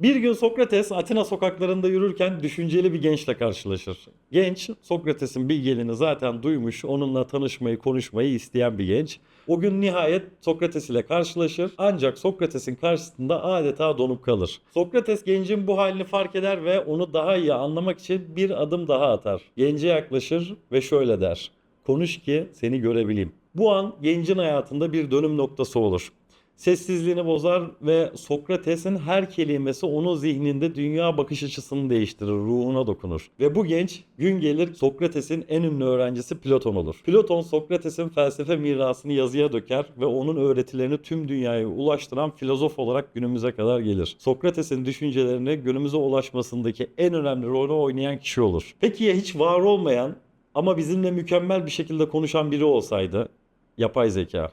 Bir gün Sokrates Atina sokaklarında yürürken düşünceli bir gençle karşılaşır. Genç, Sokrates'in bilgeliğini zaten duymuş, onunla tanışmayı, konuşmayı isteyen bir genç. O gün nihayet Sokrates ile karşılaşır ancak Sokrates'in karşısında adeta donup kalır. Sokrates gencin bu halini fark eder ve onu daha iyi anlamak için bir adım daha atar. Gence yaklaşır ve şöyle der. Konuş ki seni görebileyim. Bu an gencin hayatında bir dönüm noktası olur. Sessizliğini bozar ve Sokrates'in her kelimesi onun zihninde dünya bakış açısını değiştirir, ruhuna dokunur. Ve bu genç gün gelir Sokrates'in en ünlü öğrencisi Platon olur. Platon Sokrates'in felsefe mirasını yazıya döker ve onun öğretilerini tüm dünyaya ulaştıran filozof olarak günümüze kadar gelir. Sokrates'in düşüncelerini günümüze ulaşmasındaki en önemli rolü oynayan kişi olur. Peki ya hiç var olmayan ama bizimle mükemmel bir şekilde konuşan biri olsaydı? Yapay zeka.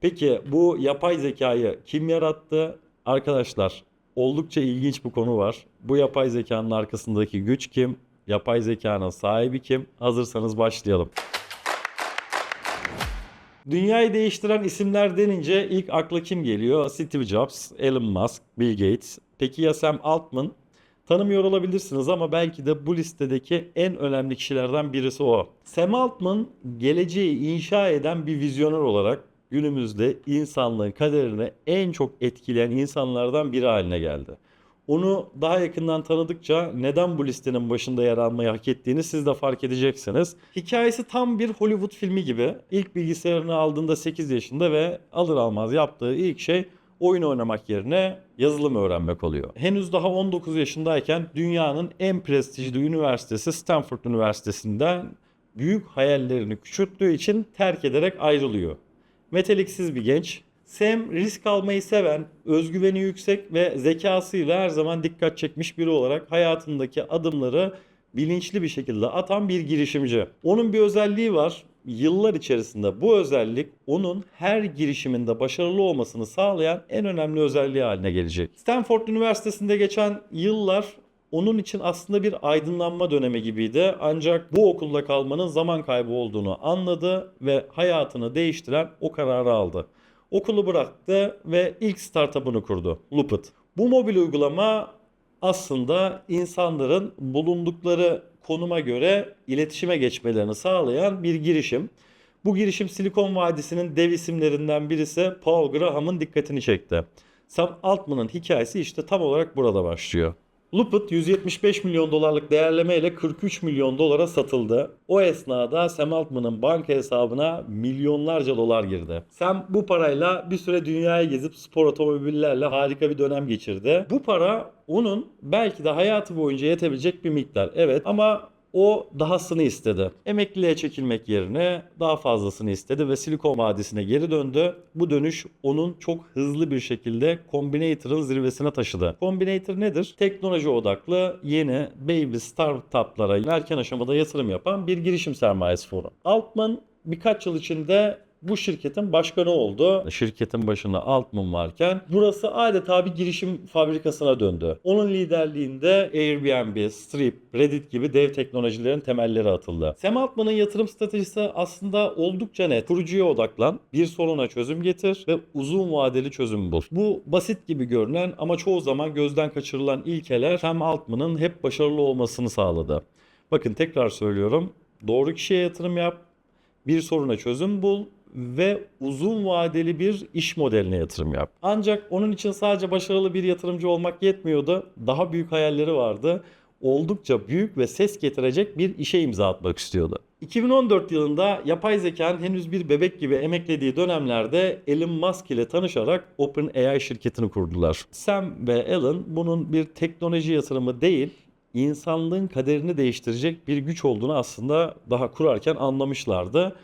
Peki bu yapay zekayı kim yarattı? Arkadaşlar oldukça ilginç bir konu var. Bu yapay zekanın arkasındaki güç kim? Yapay zekanın sahibi kim? Hazırsanız başlayalım. Dünyayı değiştiren isimler denince ilk akla kim geliyor? Steve Jobs, Elon Musk, Bill Gates. Peki ya Sam Altman? Tanımıyor olabilirsiniz ama belki de bu listedeki en önemli kişilerden birisi o. Sam Altman geleceği inşa eden bir vizyoner olarak günümüzde insanlığın kaderini en çok etkileyen insanlardan biri haline geldi. Onu daha yakından tanıdıkça neden bu listenin başında yer almayı hak ettiğini siz de fark edeceksiniz. Hikayesi tam bir Hollywood filmi gibi. İlk bilgisayarını aldığında 8 yaşında ve alır almaz yaptığı ilk şey oyun oynamak yerine yazılım öğrenmek oluyor. Henüz daha 19 yaşındayken dünyanın en prestijli üniversitesi Stanford Üniversitesi'nden büyük hayallerini küçülttüğü için terk ederek ayrılıyor. Meteliksiz bir genç. Sam risk almayı seven, özgüveni yüksek ve zekasıyla her zaman dikkat çekmiş biri olarak hayatındaki adımları bilinçli bir şekilde atan bir girişimci. Onun bir özelliği var. Yıllar içerisinde bu özellik onun her girişiminde başarılı olmasını sağlayan en önemli özelliği haline gelecek. Stanford Üniversitesi'nde geçen yıllar onun için aslında bir aydınlanma dönemi gibiydi. Ancak bu okulda kalmanın zaman kaybı olduğunu anladı ve hayatını değiştiren o kararı aldı. Okulu bıraktı ve ilk startup'ını kurdu. Loopit. Bu mobil uygulama aslında insanların bulundukları konuma göre iletişime geçmelerini sağlayan bir girişim. Bu girişim Silikon Vadisi'nin dev isimlerinden birisi Paul Graham'ın dikkatini çekti. Sam Altman'ın hikayesi işte tam olarak burada başlıyor. Loopit 175 milyon dolarlık değerlemeyle 43 milyon dolara satıldı. O esnada Sam Altman'ın banka hesabına milyonlarca dolar girdi. Sam bu parayla bir süre dünyayı gezip spor otomobillerle harika bir dönem geçirdi. Bu para onun belki de hayatı boyunca yetebilecek bir miktar. Evet ama o dahasını istedi. Emekliliğe çekilmek yerine daha fazlasını istedi ve Silikon Vadisi'ne geri döndü. Bu dönüş onun çok hızlı bir şekilde Combinator'ın zirvesine taşıdı. Combinator nedir? Teknoloji odaklı yeni baby startuplara erken aşamada yatırım yapan bir girişim sermayesi fonu. Altman birkaç yıl içinde bu şirketin başkanı oldu. Şirketin başında Altman varken burası adeta bir girişim fabrikasına döndü. Onun liderliğinde Airbnb, Strip, Reddit gibi dev teknolojilerin temelleri atıldı. Sam Altman'ın yatırım stratejisi aslında oldukça net. Kurucuya odaklan, bir soruna çözüm getir ve uzun vadeli çözüm bul. Bu basit gibi görünen ama çoğu zaman gözden kaçırılan ilkeler Sam Altman'ın hep başarılı olmasını sağladı. Bakın tekrar söylüyorum. Doğru kişiye yatırım yap, bir soruna çözüm bul ve uzun vadeli bir iş modeline yatırım yap. Ancak onun için sadece başarılı bir yatırımcı olmak yetmiyordu. Daha büyük hayalleri vardı. Oldukça büyük ve ses getirecek bir işe imza atmak istiyordu. 2014 yılında yapay zekanın henüz bir bebek gibi emeklediği dönemlerde Elon Musk ile tanışarak OpenAI şirketini kurdular. Sam ve Elon bunun bir teknoloji yatırımı değil, insanlığın kaderini değiştirecek bir güç olduğunu aslında daha kurarken anlamışlardı.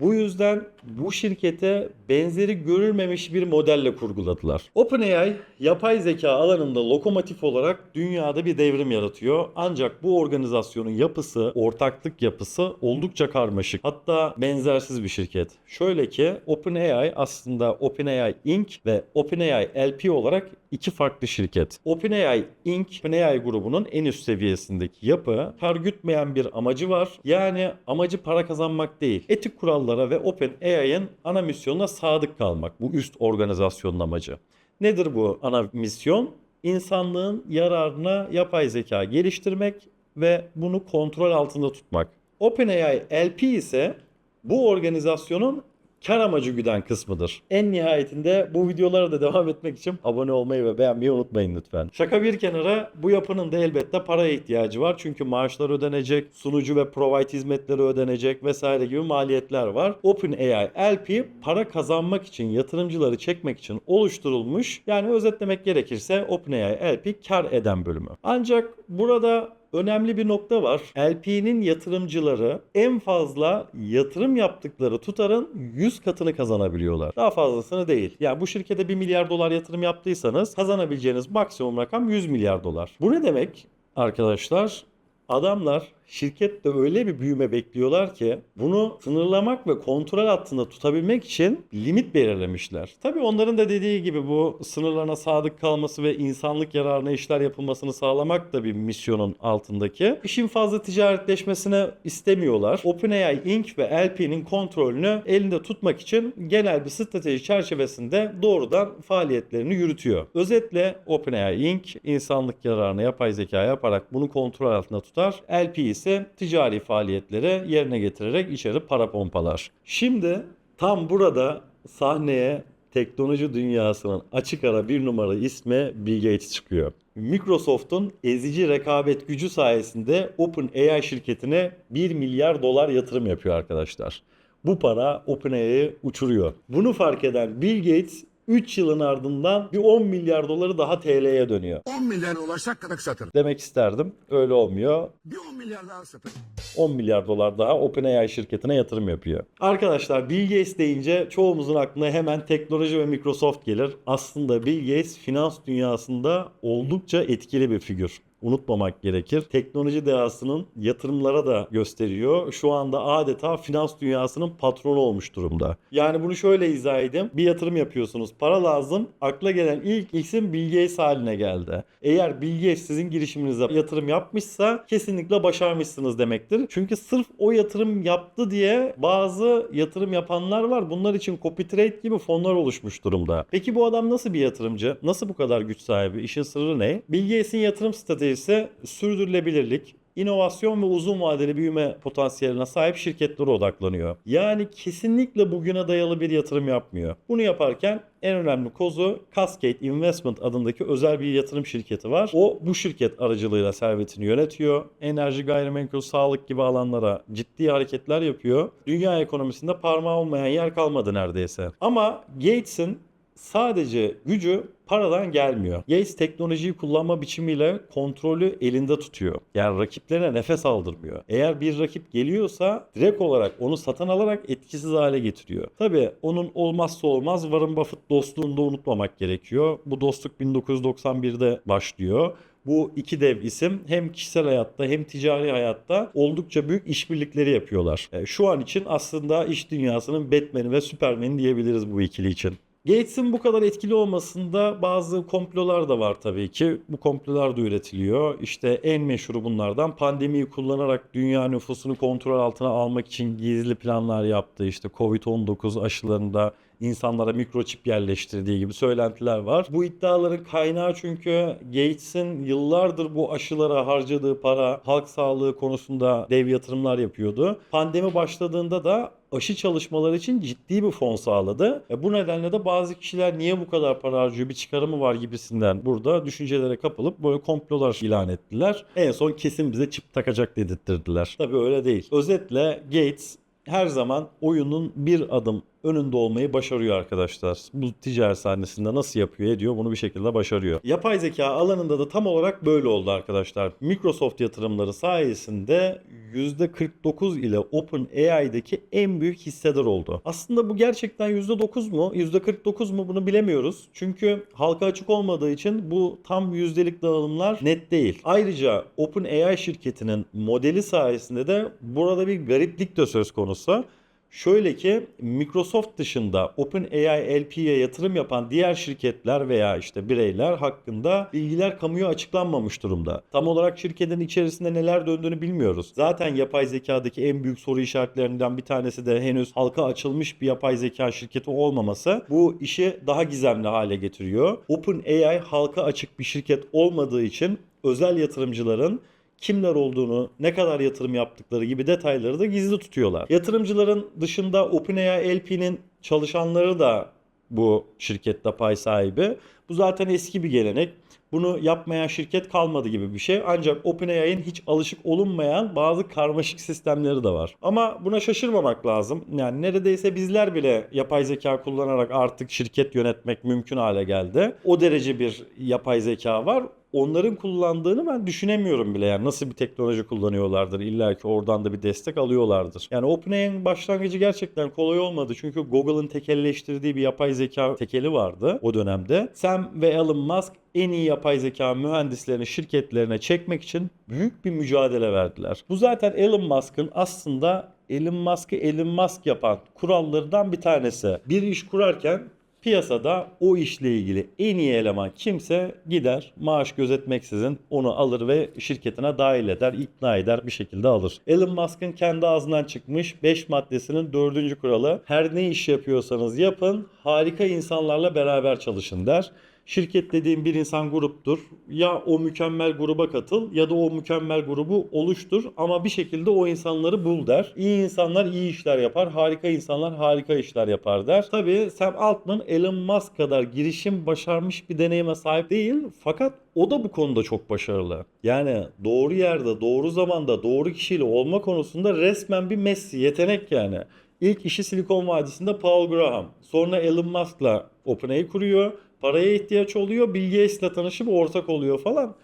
Bu yüzden bu şirkete benzeri görülmemiş bir modelle kurguladılar. OpenAI yapay zeka alanında lokomotif olarak dünyada bir devrim yaratıyor. Ancak bu organizasyonun yapısı, ortaklık yapısı oldukça karmaşık. Hatta benzersiz bir şirket. Şöyle ki OpenAI aslında OpenAI Inc. ve OpenAI LP olarak iki farklı şirket. OpenAI Inc. OpenAI grubunun en üst seviyesindeki yapı kar gütmeyen bir amacı var. Yani amacı para kazanmak değil. Etik kurallara ve OpenAI'ın ana misyonuna sadık kalmak. Bu üst organizasyonun amacı. Nedir bu ana misyon? insanlığın yararına yapay zeka geliştirmek ve bunu kontrol altında tutmak. OpenAI LP ise bu organizasyonun kar amacı güden kısmıdır. En nihayetinde bu videolara da devam etmek için abone olmayı ve beğenmeyi unutmayın lütfen. Şaka bir kenara bu yapının da elbette paraya ihtiyacı var. Çünkü maaşlar ödenecek, sunucu ve provide hizmetleri ödenecek vesaire gibi maliyetler var. OpenAI LP para kazanmak için, yatırımcıları çekmek için oluşturulmuş. Yani özetlemek gerekirse OpenAI LP kar eden bölümü. Ancak burada önemli bir nokta var. LP'nin yatırımcıları en fazla yatırım yaptıkları tutarın 100 katını kazanabiliyorlar. Daha fazlasını değil. Yani bu şirkete 1 milyar dolar yatırım yaptıysanız kazanabileceğiniz maksimum rakam 100 milyar dolar. Bu ne demek arkadaşlar? Adamlar şirkette öyle bir büyüme bekliyorlar ki bunu sınırlamak ve kontrol altında tutabilmek için limit belirlemişler. Tabii onların da dediği gibi bu sınırlarına sadık kalması ve insanlık yararına işler yapılmasını sağlamak da bir misyonun altındaki. İşin fazla ticaretleşmesine istemiyorlar. OpenAI Inc. ve LP'nin kontrolünü elinde tutmak için genel bir strateji çerçevesinde doğrudan faaliyetlerini yürütüyor. Özetle OpenAI Inc. insanlık yararına yapay zeka yaparak bunu kontrol altında tutar. LP ise ticari faaliyetleri yerine getirerek içeri para pompalar. Şimdi tam burada sahneye teknoloji dünyasının açık ara bir numara ismi Bill Gates çıkıyor. Microsoft'un ezici rekabet gücü sayesinde OpenAI şirketine 1 milyar dolar yatırım yapıyor arkadaşlar. Bu para OpenAI'yi uçuruyor. Bunu fark eden Bill Gates 3 yılın ardından bir 10 milyar doları daha TL'ye dönüyor. 10 milyara ulaşsak kadar satırım. Demek isterdim. Öyle olmuyor. Bir 10 milyar daha satırım. 10 milyar dolar daha OpenAI şirketine yatırım yapıyor. Arkadaşlar Bill Gates deyince çoğumuzun aklına hemen teknoloji ve Microsoft gelir. Aslında Bill Gates finans dünyasında oldukça etkili bir figür unutmamak gerekir. Teknoloji dehasının yatırımlara da gösteriyor. Şu anda adeta finans dünyasının patronu olmuş durumda. Yani bunu şöyle izah edeyim. Bir yatırım yapıyorsunuz. Para lazım. Akla gelen ilk isim Bill Gates haline geldi. Eğer Bill Gates sizin girişiminize yatırım yapmışsa kesinlikle başarmışsınız demektir. Çünkü sırf o yatırım yaptı diye bazı yatırım yapanlar var. Bunlar için copy trade gibi fonlar oluşmuş durumda. Peki bu adam nasıl bir yatırımcı? Nasıl bu kadar güç sahibi? İşin sırrı ne? Bill Gates'in yatırım stratejisi sürdürülebilirlik, inovasyon ve uzun vadeli büyüme potansiyeline sahip şirketlere odaklanıyor. Yani kesinlikle bugüne dayalı bir yatırım yapmıyor. Bunu yaparken en önemli kozu Cascade Investment adındaki özel bir yatırım şirketi var. O bu şirket aracılığıyla servetini yönetiyor. Enerji, gayrimenkul, sağlık gibi alanlara ciddi hareketler yapıyor. Dünya ekonomisinde parmağı olmayan yer kalmadı neredeyse. Ama Gates'in sadece gücü paradan gelmiyor. Gates teknolojiyi kullanma biçimiyle kontrolü elinde tutuyor. Yani rakiplerine nefes aldırmıyor. Eğer bir rakip geliyorsa direkt olarak onu satın alarak etkisiz hale getiriyor. Tabi onun olmazsa olmaz Warren Buffett dostluğunu da unutmamak gerekiyor. Bu dostluk 1991'de başlıyor. Bu iki dev isim hem kişisel hayatta hem ticari hayatta oldukça büyük işbirlikleri yapıyorlar. E, Şu an için aslında iş dünyasının Batman'i ve Superman'i diyebiliriz bu ikili için. Gates'in bu kadar etkili olmasında bazı komplolar da var tabii ki. Bu komplolar da üretiliyor. İşte en meşhuru bunlardan pandemiyi kullanarak dünya nüfusunu kontrol altına almak için gizli planlar yaptı. İşte Covid-19 aşılarında insanlara mikroçip yerleştirdiği gibi söylentiler var. Bu iddiaların kaynağı çünkü Gates'in yıllardır bu aşılara harcadığı para halk sağlığı konusunda dev yatırımlar yapıyordu. Pandemi başladığında da aşı çalışmaları için ciddi bir fon sağladı. E bu nedenle de bazı kişiler niye bu kadar para harcıyor bir çıkarımı var gibisinden burada düşüncelere kapılıp böyle komplolar ilan ettiler. En son kesin bize çip takacak dedirttirdiler. Tabii öyle değil. Özetle Gates her zaman oyunun bir adım önünde olmayı başarıyor arkadaşlar. Bu ticaret sahnesinde nasıl yapıyor ediyor bunu bir şekilde başarıyor. Yapay zeka alanında da tam olarak böyle oldu arkadaşlar. Microsoft yatırımları sayesinde %49 ile OpenAI'deki en büyük hissedar oldu. Aslında bu gerçekten %9 mu %49 mu bunu bilemiyoruz. Çünkü halka açık olmadığı için bu tam yüzdelik dağılımlar net değil. Ayrıca OpenAI şirketinin modeli sayesinde de burada bir gariplik de söz konusu. Şöyle ki Microsoft dışında OpenAI LP'ye yatırım yapan diğer şirketler veya işte bireyler hakkında bilgiler kamuya açıklanmamış durumda. Tam olarak şirketin içerisinde neler döndüğünü bilmiyoruz. Zaten yapay zekadaki en büyük soru işaretlerinden bir tanesi de henüz halka açılmış bir yapay zeka şirketi olmaması bu işi daha gizemli hale getiriyor. OpenAI halka açık bir şirket olmadığı için özel yatırımcıların kimler olduğunu, ne kadar yatırım yaptıkları gibi detayları da gizli tutuyorlar. Yatırımcıların dışında OpenAI LP'nin çalışanları da bu şirkette pay sahibi. Bu zaten eski bir gelenek. Bunu yapmayan şirket kalmadı gibi bir şey. Ancak OpenAI'nin hiç alışık olunmayan bazı karmaşık sistemleri de var. Ama buna şaşırmamak lazım. Yani neredeyse bizler bile yapay zeka kullanarak artık şirket yönetmek mümkün hale geldi. O derece bir yapay zeka var onların kullandığını ben düşünemiyorum bile. Yani nasıl bir teknoloji kullanıyorlardır. İlla ki oradan da bir destek alıyorlardır. Yani OpenAI'nin başlangıcı gerçekten kolay olmadı. Çünkü Google'ın tekelleştirdiği bir yapay zeka tekeli vardı o dönemde. Sam ve Elon Musk en iyi yapay zeka mühendislerini şirketlerine çekmek için büyük bir mücadele verdiler. Bu zaten Elon Musk'ın aslında Elon Musk'ı Elon Musk yapan kurallardan bir tanesi. Bir iş kurarken Piyasada o işle ilgili en iyi eleman kimse gider maaş gözetmeksizin onu alır ve şirketine dahil eder, ikna eder bir şekilde alır. Elon Musk'ın kendi ağzından çıkmış 5 maddesinin 4. kuralı her ne iş yapıyorsanız yapın harika insanlarla beraber çalışın der. Şirket dediğim bir insan gruptur. Ya o mükemmel gruba katıl ya da o mükemmel grubu oluştur ama bir şekilde o insanları bul der. İyi insanlar iyi işler yapar, harika insanlar harika işler yapar der. Tabii Sam Altman Elon Musk kadar girişim başarmış bir deneyime sahip değil fakat o da bu konuda çok başarılı. Yani doğru yerde, doğru zamanda, doğru kişiyle olma konusunda resmen bir Messi yetenek yani. İlk işi Silikon Vadisi'nde Paul Graham. Sonra Elon Musk'la OpenAI kuruyor. Paraya ihtiyaç oluyor. Bill Gates'le tanışıp ortak oluyor falan.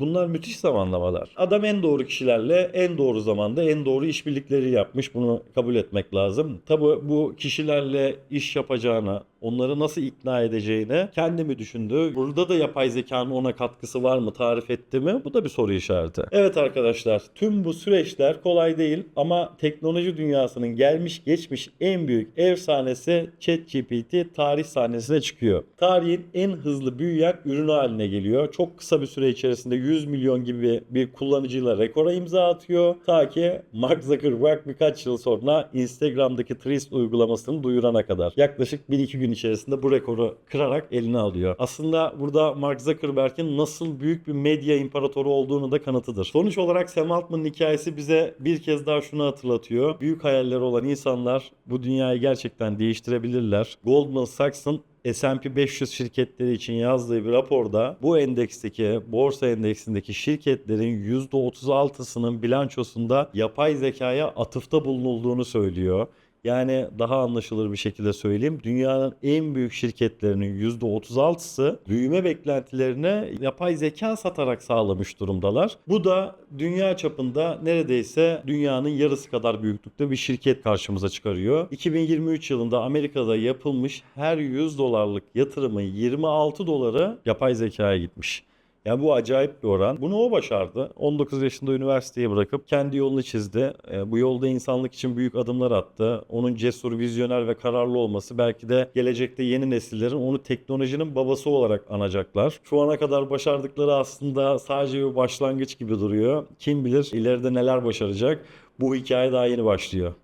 Bunlar müthiş zamanlamalar. Adam en doğru kişilerle en doğru zamanda en doğru işbirlikleri yapmış. Bunu kabul etmek lazım. Tabi bu kişilerle iş yapacağına, onları nasıl ikna edeceğine kendimi düşündü. Burada da yapay zekanın ona katkısı var mı tarif etti mi? Bu da bir soru işareti. Evet arkadaşlar tüm bu süreçler kolay değil ama teknoloji dünyasının gelmiş geçmiş en büyük efsanesi ChatGPT tarih sahnesine çıkıyor. Tarihin en hızlı büyüyen ürünü haline geliyor. Çok kısa bir süre içerisinde 100 milyon gibi bir kullanıcıyla rekora imza atıyor. Ta ki Mark Zuckerberg birkaç yıl sonra Instagram'daki Threads uygulamasını duyurana kadar. Yaklaşık 1-2 gün içerisinde bu rekoru kırarak eline alıyor. Aslında burada Mark Zuckerberg'in nasıl büyük bir medya imparatoru olduğunu da kanıtıdır. Sonuç olarak Sam Altman'ın hikayesi bize bir kez daha şunu hatırlatıyor. Büyük hayalleri olan insanlar bu dünyayı gerçekten değiştirebilirler. Goldman Sachs'ın S&P 500 şirketleri için yazdığı bir raporda bu endeksteki borsa endeksindeki şirketlerin %36'sının bilançosunda yapay zekaya atıfta bulunulduğunu söylüyor. Yani daha anlaşılır bir şekilde söyleyeyim. Dünyanın en büyük şirketlerinin %36'sı büyüme beklentilerini yapay zeka satarak sağlamış durumdalar. Bu da dünya çapında neredeyse dünyanın yarısı kadar büyüklükte bir şirket karşımıza çıkarıyor. 2023 yılında Amerika'da yapılmış her 100 dolarlık yatırımın 26 doları yapay zekaya gitmiş. Yani bu acayip bir oran. Bunu o başardı. 19 yaşında üniversiteyi bırakıp kendi yolunu çizdi. E, bu yolda insanlık için büyük adımlar attı. Onun cesur, vizyoner ve kararlı olması belki de gelecekte yeni nesillerin onu teknolojinin babası olarak anacaklar. Şu ana kadar başardıkları aslında sadece bir başlangıç gibi duruyor. Kim bilir ileride neler başaracak. Bu hikaye daha yeni başlıyor.